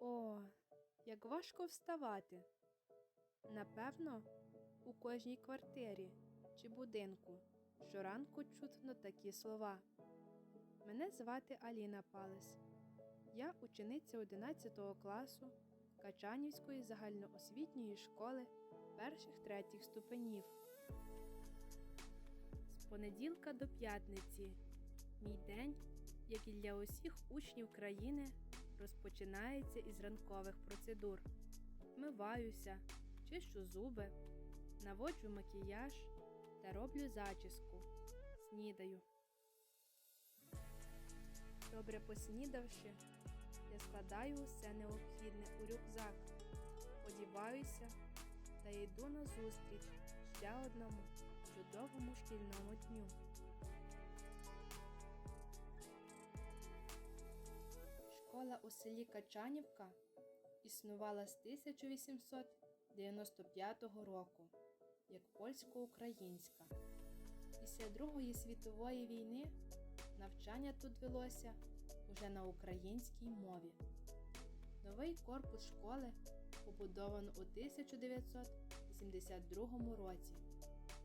О, як важко вставати. Напевно, у кожній квартирі чи будинку щоранку чутно такі слова. Мене звати Аліна Палес. Я учениця 11 класу Качанівської загальноосвітньої школи перших третіх ступенів. З понеділка до п'ятниці мій день, як і для усіх учнів країни, розпочинається із ранкових процедур. Вмиваюся, чищу зуби, наводжу макіяж та роблю зачіску. Снідаю. Добре поснідавши, я складаю усе необхідне у рюкзак, одіваюся та йду на зустріч ще одному чудовому шкільному дню. Школа у селі Качанівка існувала з 1895 року як польсько-українська. Після Другої світової війни навчання тут велося уже на українській мові. Новий корпус школи побудовано у 1982 році.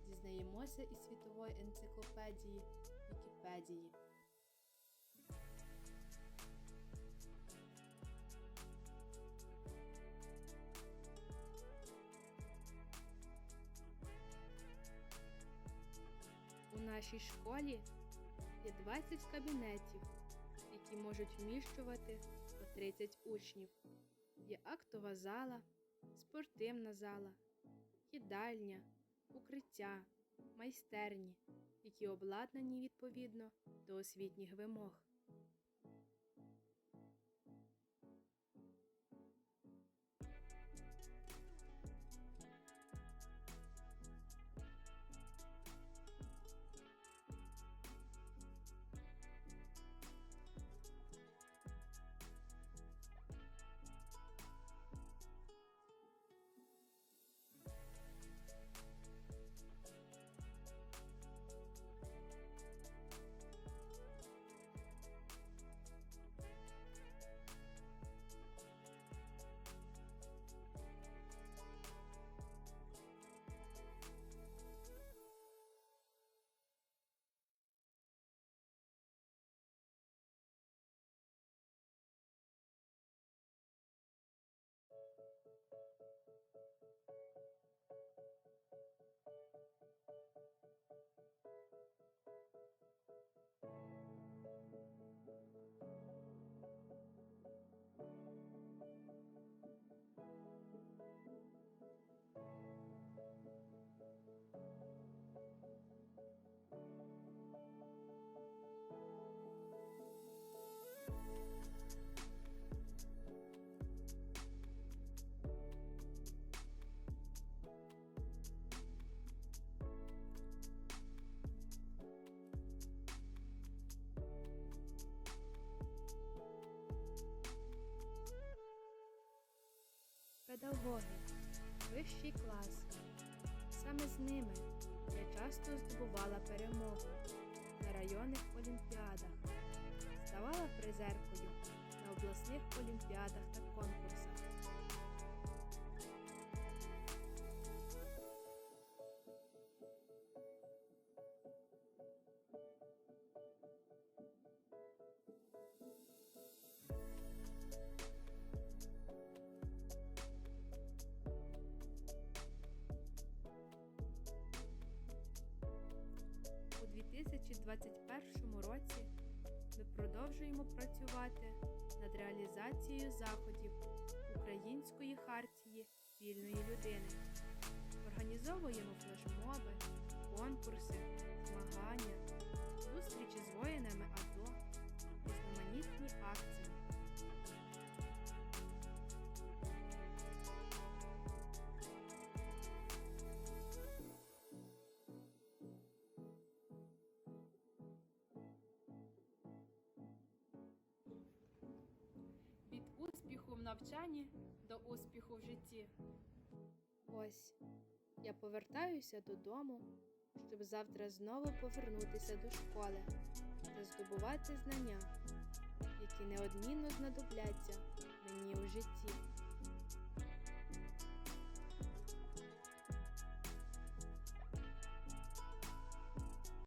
Дізнаємося із світової енциклопедії Вікіпедії. Нашій школі є 20 кабінетів, які можуть вміщувати по 30 учнів. Є актова зала, спортивна зала, їдальня, укриття, майстерні, які обладнані відповідно до освітніх вимог. Педагоги, вищий клас. Саме з ними я часто здобувала перемогу на районних олімпіадах, ставала призеркою на обласних олімпіадах та конкурсах. 2021 році ми продовжуємо працювати над реалізацією заходів Української хартії вільної людини. Організовуємо флешмоби, конкурси, змагання, зустрічі з воїнами навчанні до успіху в житті. Ось я повертаюся додому, щоб завтра знову повернутися до школи та здобувати знання, які неодмінно знадобляться мені у житті.